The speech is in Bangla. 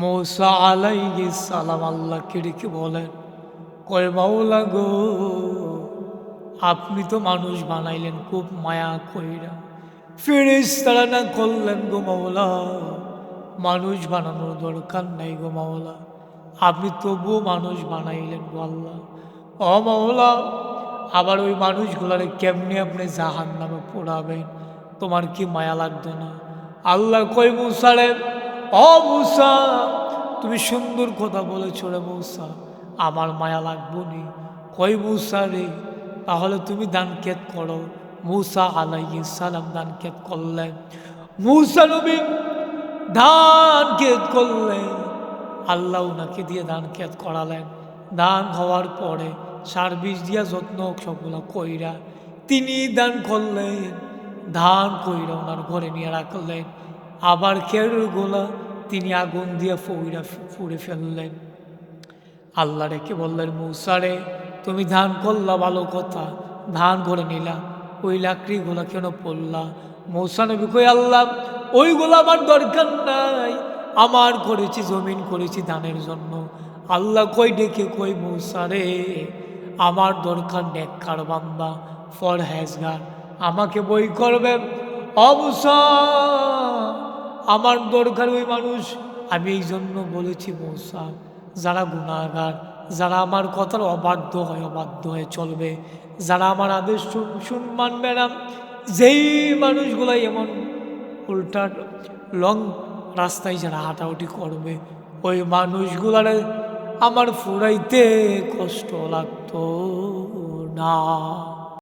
মৌসা আলাইহি সালাম আল্লাহকে ডেকে বলেন, কয় মাওলা গো, আপনি তো মানুষ বানাইলেন, খুব মায়া কইরা। ফিরিস তারা না করলেন গো মাওলা? মানুষ বানানোর দরকার নাই গো মাওলা। আপনি তবুও মানুষ বানাইলেন গো আল্লাহ। ও মাওলা, আবার ওই মানুষগুলারে কেমনি আপনি জাহান নামে পোড়াবেন? তোমার কি মায়া লাগতো না? আল্লাহ কই মুসারে ও মুসা, তুমি সুন্দর কথা বলেছ রে মৌসা, আমার মায়া লাগবো নি। কই মুসা রে, তাহলে তুমি দান কেত করো। মুসা আলাইহিস সালাম দান কেত করলেন। মুসা নবী ধান কেত করলেন। আল্লাহ ওনাকে দিয়ে ধান ক্ষেত করালেন। ধান হওয়ার পরে সার বীজ দিয়া যত্ন সবগুলো কইরা তিনি দান করলেন। ধান কইরা ওনার ঘরে নিয়ে রাখলেন। আবার গোলা তিনি আগুন দিয়ে ফইরা ফুড়ে ফেললেন। আল্লাহ রেখে বললেন মৌসারে তুমি ধান করলা ভালো কথা, ধান করে নিলা, ওই লাকড়িগুলা কেন পড়লা? মৌসা নবী কই আল্লাহ, ওইগুলো আমার দরকার নাই, আমার করেছি, জমিন করেছি ধানের জন্য। আল্লাহ কই ডেকে কই মৌসারে আমার দরকার নেককার বান্দা ফর হ্যাজগার আমাকে বই করবে অবসা আমার দরকার ওই মানুষ। আমি এই জন্য বলেছি, মৌসা, যারা গুণাগার যারা আমার কথার অবাধ্য হয়, অবাধ্য হয়ে চলবে, যারা আমার আদেশ শুন- মানবে না যেই মানুষগুলো এমন উল্টা লং রাস্তায় যারা হাঁটাহুটি করবে, ওই মানুষগুলার আমার ফুরাইতে কষ্ট লাগতো না।